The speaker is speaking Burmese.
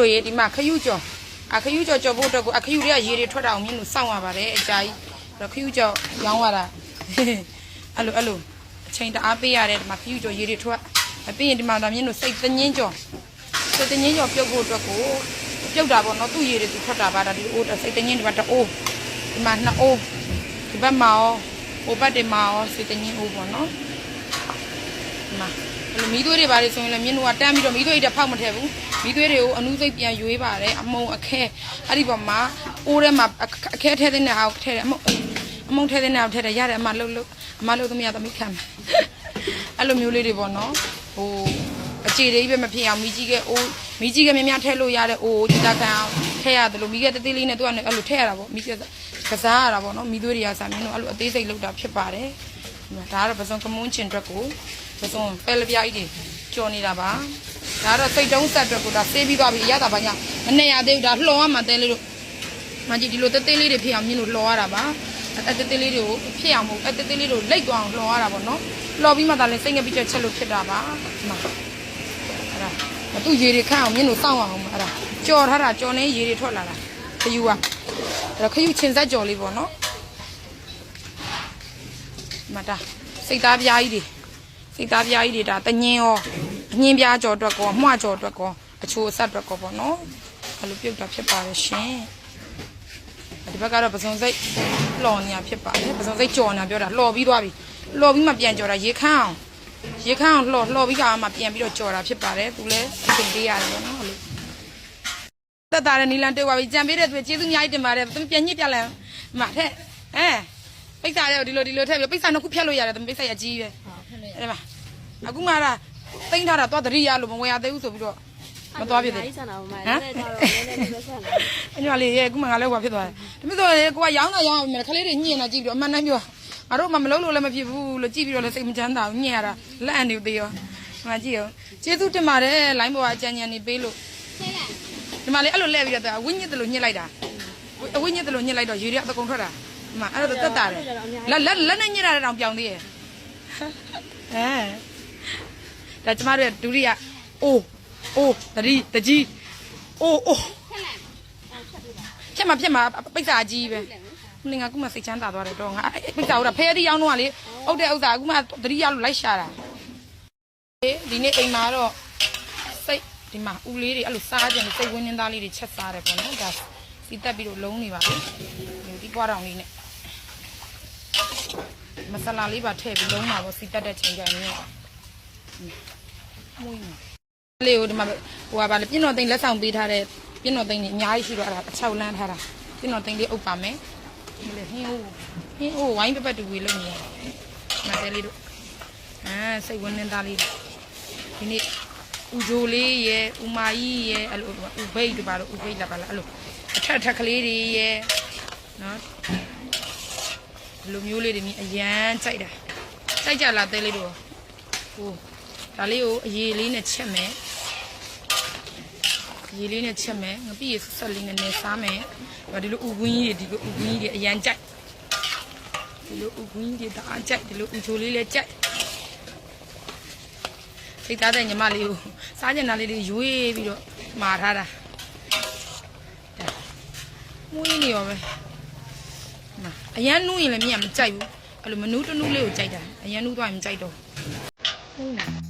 တို့ရေဒီမှာခယူကြော်အခယူကြော်ကြော်ဖို့အတွက်ကိုအခယူတွေကရေတွေထွက်တာအောင်မြင်လို့စောင့်ရပါတယ်အကြာကြီးအဲ့တော့ခယူကြော်ရောင်းရတာအဲ့လိုအဲ့လိုအချိန်တအားပေးရတယ်ဒီမှာခယူကြော်ရေတွေထွက်အပြီးရင်ဒီမှာဒါမြင်လို့စိတ်သငင်းကြော်စိတ်သငင်းကြော်ပြုတ်ဖို့အတွက်ကိုပြုတ်တာပေါ့နော်သူ့ရေတွေသူထွက်တာပါဒါဒီအိုးစိတ်သငင်းဒီမှာတအိုးဒီမှာနှစ်အိုးဒီဘက်မှာရောဟိုဘက်တွေမှာရောစိတ်သငင်းအိုးပေါ့နော် ဒီမှာအဲ့လိုမီးသွေးတွေပါလေဆိုရင်လည်းမြင်းတို့ကတန်းပြီးတော့မီးသွေးတွေဖောက်မထည့်ဘူးမီးသွေးတွေကိုအနူးစိတ်ပြန်ရွေးပါတယ်အမုံအခဲအဲ့ဒီပေါ်မှာအိုးထဲမှာအခဲထဲတဲ့နဲ့ဟာကိုထည့်တယ်အမုံအမုံထဲတဲ့နဲ့ဟာကိုထည့်တယ်ရတယ်အမလှုပ်လှုပ်အမလှုပ်သမီးကသမီးခံမယ်အဲ့လိုမျိုးလေးတွေပေါ့နော်ဟိုအခြေတွေပဲမဖြစ်အောင်မီးကြီးကအိုးမီးကြီးကများများထည့်လို့ရတဲ့အိုးကြတာခံအောင်ထည့်ရတယ်လို့မီးကတသေးလေးနဲ့သူကအဲ့လိုထည့်ရတာပေါ့မီးကကစားရတာပေါ့နော်မီးသွေးတွေကစားမြင်းတို့အဲ့လိုအသေးစိတ်လုပ်တာဖြစ်ပါတယ်ဒါကတော့ပစုံကမွန်းချင်အတွက်ကို ပစုံပဲလပြားကြီးတွေကြော်နေတာပါဒါကတော့စိတ်တုံးဆက်အတွက်ကိုဒါဆေးပြီးသွားပြီရတာပါညာမနဲ့ရသေးဘူးဒါလှော်ရမှာတဲလေးတို့မကြီးဒီလိုတဲတဲလေးတွေဖြစ်အောင်မြင်လို့လှော်ရတာပါအဲတဲတဲလေးတွေကိုဖြစ်အောင်မဟုတ်အဲတဲတဲလေးတွေကိုလိတ်သွားအောင်လှော်ရတာပေါ့နော်လှော်ပြီးမှဒါလည်းစိတ်ငပြချက်ချက်လို့ဖြစ်တာပါဒီမှာအဲ့ဒါမတူရေတွေခန့်အောင်မြင်လို့စောင့်အောင်အဲ့ဒါကြော်ထားတာကြော်နေရေတွေထွက်လာတာခယူကအဲ့တော့ခယူချင်းဆက်ကြော်လေးပေါ့နော်မတာစိတ်သားပြားကြီးတွေ စိတ်သားပြားကြီးတွေဒါတညင်းရောအညင်းပြားကြော်အတွက်ကောအမွှကြော်အတွက်ကောအချိုအဆက်အတွက်ကောပေါ့နော်အဲ့လိုပြုတ်တာဖြစ်ပါတယ်ရှင်ဒီဘက်ကတော့ပစုံစိတ်လှော်နေတာဖြစ်ပါတယ်ပစုံစိတ်ကြော်နေတာပြောတာလှော်ပြီးသွားပြီလှော်ပြီးမှပြန်ကြော်တာရေခမ်းအောင်ရေခမ်းအောင်လှော်လှော်ပြီးကမှပြန်ပြီးတော့ကြော်တာဖြစ်ပါတယ်သူလည်းအချိန်ပေးရတယ်ပေါ့နော်အဲ့လိုသက်တာတဲ့နီလန်တွေ့ပါပြီကြံပေးတဲ့သူကျေးဇူးအများကြီးတင်ပါတယ်သူပြန်ညှစ်ပြလိုက်မထက်အဲပိတ်စာတဲ့ဒီလိုဒီလိုထည့်ပြီးပိတ်စာနှစ်ခုဖြတ်လို့ရတယ်သူပိတ်စာရကြီးပဲ အဲ့ဒါအခုမှလာတိမ့်ထားတာသွားတရိရလို့မဝင်ရသေးဘူးဆိုပြီးတော့မသွားဖြစ်သေးအဲ့ဆန်တာမမလည်းကြတော့နည်းနည်းလေးပဲဆန်တာအညွာလေးရဲ့အခုမှငါလည်းဟိုဖြစ်သွားတယ်ဒါမျိုးဆိုရင်ကိုကရောင်းတာရောင်းအောင်မယ်ခလေးတွေညင်တာကြည့်ပြီးတော့အမှန်တမ်းပြောငါတို့မှမလုံးလို့လည်းမဖြစ်ဘူးလို့ကြည့်ပြီးတော့လည်းစိတ်မချမ်းသာဘူးညင်ရတာလက်အန်နေသေးရောဒီမှာကြည့်ရောကျေးဇူးတင်ပါတယ်လိုင်းပေါ်ကအကြံဉာဏ်နေပေးလို့ဒီမှာလေအဲ့လိုလဲပြီးတော့ဝိညစ်တယ်လို့ညစ်လိုက်တာဝိညစ်တယ်လို့ညစ်လိုက်တော့ရေတွေအကုန်ထွက်တာဒီမှာအဲ့ဒါတက်တာတယ်လက်လက်လက်နဲ့ညစ်တာတောင်ပြောင်းသေးရဲ့ အဲဒါကျမတို့ဒုတိယအိုးအိုးတတိတကြီးအိုးအိုးဖြတ်မှာဖြတ်မှာပိတ်စာကြီးပဲနင်ကခုမှစိတ်ချမ်းသာသွားတယ်တော့ငါအဲ့ပိတ်စာဟုတ်တာဖဲတီးရောက်တော့ကလေအုတ်တဲ့ဥစ္စာအခုမှတတိယလို့လိုက်ရှာတာဒီနေ့အိမ်မှာတော့စိတ်ဒီမှာဦးလေးတွေအဲ့လိုစားကြတယ်စိတ်ဝင်းနှင်းသားလေးတွေချက်စားတယ်ပေါ့နော်ဒါစီတက်ပြီးတော့လုံးနေပါပြီဒီပွားတောင်လေးနဲ့ မဆလာလေးပါထည့်ပြီးလုံးမှာပေါ့စီတက်တဲ့ချိန်ကြရင်မွေးနေလေးကိုဒီမှာဟိုကဗာလေပြင်းတော်သိန်းလက်ဆောင်ပေးထားတဲ့ပြင်းတော်သိန်းကြီးအများကြီးရှိတော့အဲ့ဒါအချောက်လန်းထားတာပြင်းတော်သိန်းလေးအုပ်ပါမယ်ဒီလေဟင်းဟိုဟင်းဟိုဝိုင်းပပတ်တူဝေလို့နေမတဲလေးတို့အာစိတ်ဝင်နေတာလေးဒီနေ့ဦးဂျိုလေးရဲ့ဦးမာကြီးရဲ့အဲ့လိုဦးဘိတ်တို့ပါလို့ဦးဘိတ်လာပါလားအဲ့လိုအထက်ထက်ကလေးတွေရဲ့နော် ဒီလိုမျိုးလေးတွေမြင်အရန်ကြိုက်တာကြိုက်ကြလားတဲလေးတို့ဟိုဒါလေးကိုအရေးလေးနဲ့ချက်မယ်ရေလေးနဲ့ချက်မယ်ငပိရဆက်ဆက်လေးနဲ့နေစားမယ်ဟိုဒီလိုဥကွင်းကြီးတွေဒီလိုဥကွင်းကြီးတွေအရန်ကြိုက်ဒီလိုဥကွင်းကြီးတွေတအားကြိုက်ဒီလိုဥချိုလေးလည်းကြိုက်စိတ်သားတဲ့ညီမလေးကိုစားကျင်တာလေးတွေရွေးပြီးတော့မာထားတာဒါမွေးနေရောပဲနာ အရန်နူးရင်လည်းမြင်မကြိုက်ဘူးအဲ့လိုမနူးတနူးလေးကိုကြိုက်တာအရန်နူးသွားရင်မကြိုက်တော့ဟုတ်လား